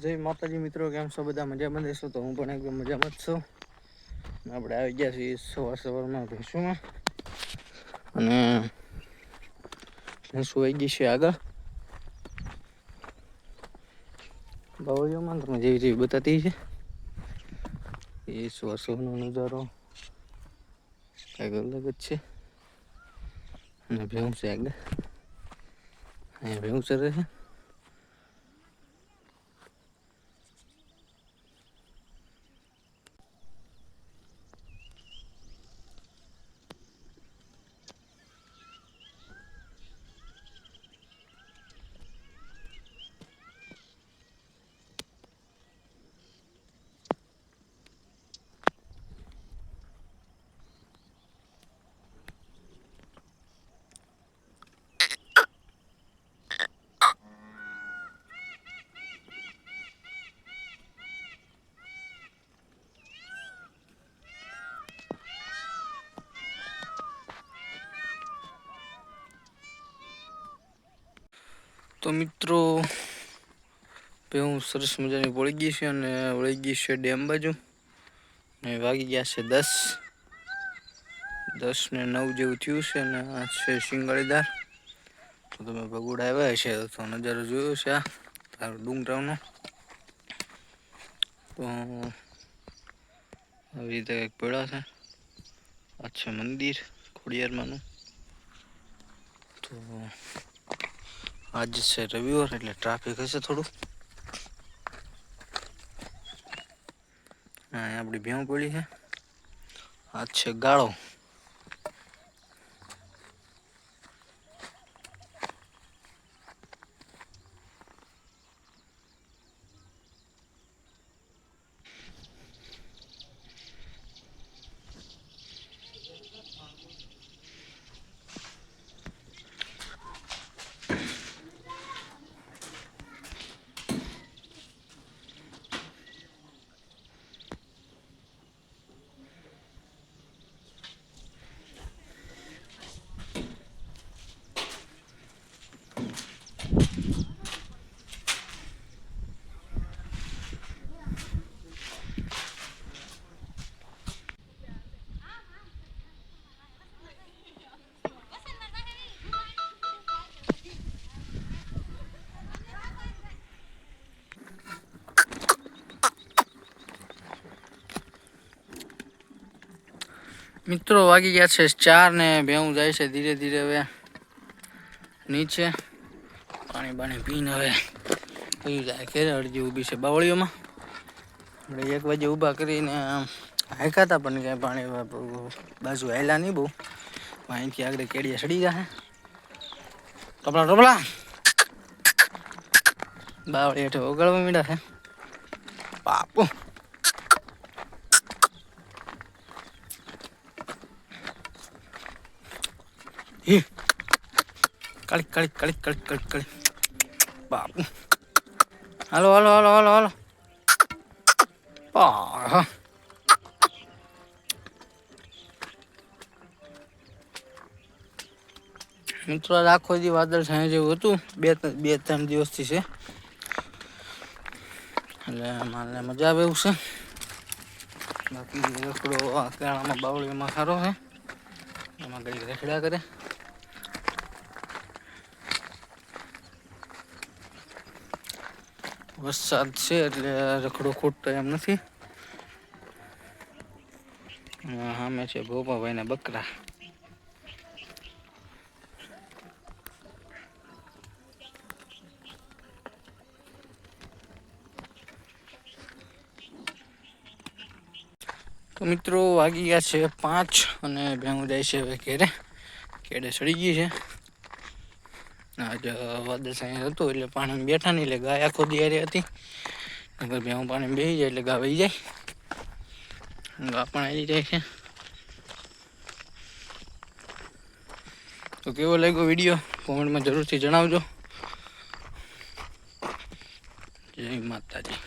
જય માતાજી મિત્રો, કેમ છો? બધા મજામાં રહેશો તો હું પણ એકદમ મજામાં જ છું. આપણે આવી ગયા છીએ સવાર સવારમાં ભેંસુમાં. અને ભેંસું આવી ગઈ છે આગળ. બાવળીઓમાં તમે જેવી જેવી બતાતી છે. એ સવાર સવારનો નજારો કંઈક અલગ જ છે. અને ભેંસ આગળ. અહીંયા ભેંસ રહે છે. તો મિત્રો હું સરસ મજાની વળી ગઈ છે અને વળી ગઈ છે ડેમ બાજુ. ને વાગી ગયા છે દસ. દસ ને નવ જેવું થયું છે અને આ છે શિંગાળીદાર. તો તમે ભગુડ આવ્યા છે તો નજારો જોયો છે આ, તારો ડુંગરાવનો. તો આવી રીતે કંઈક પડ્યા છે. આ મંદિર, ખોડિયારમાંનું. તો આજ છે રવિવાર એટલે ટ્રાફિક હશે થોડું. અહીંયા આપણી ભેવ પડી છે. આજ છે ગાળો. મિત્રો વાગી ગયા છે ચાર ને ભેવું જાય છે ધીરે ધીરે હવે નીચે. પાણી બાણી પીને હવે કયું જાય ઘેરે અડધી ઊભી છે બાવળીઓમાં. આપણે એક વાગે ઊભા કરીને હાંકા હતા પણ ક્યાંય પાણી બાજુ આવેલા નહીં બહુ. અહીંથી આગળ કેડિયા સડી જાય ટોપલા ટોપલા બાવળી હેઠે ઓગળવા મીડા છે. બાપુ. કળિક કળિક કળિક કળી કળિક કળી બાપુ હાલો હાલો હાલો હાલો હાલો હા મિત્રો આખો દી વાદળ છાંય જેવું હતું. બે બે, ત્રણ દિવસથી છે. એટલે મારે મજા આવે એવું છે. બાકી રખડો આ કેળામાં બાવળીમાં સારો છે. એમાં કંઈક રખડ્યા કરે. વરસાદ છે એટલે રખડો ખૂટતો એમ નથી. સામે છે ગોપાભાઈના બકરા. તો મિત્રો વાગી ગયા છે પાંચ અને ભેગું જાય છે હવે ઘેરે. કેડે સડી ગઈ છે. આજ વાદળ સાંઈ હતું એટલે પાણી બેઠા નહીં, એટલે ગાય આખો દિયારી હતી. નગર હું પાણી બેસી જાય એટલે ગા વહી જાય. ગા પણ આવી જાય છે. તો કેવો લાગ્યો વીડિયો? કોમેન્ટમાં જરૂરથી જણાવજો. જય માતાજી.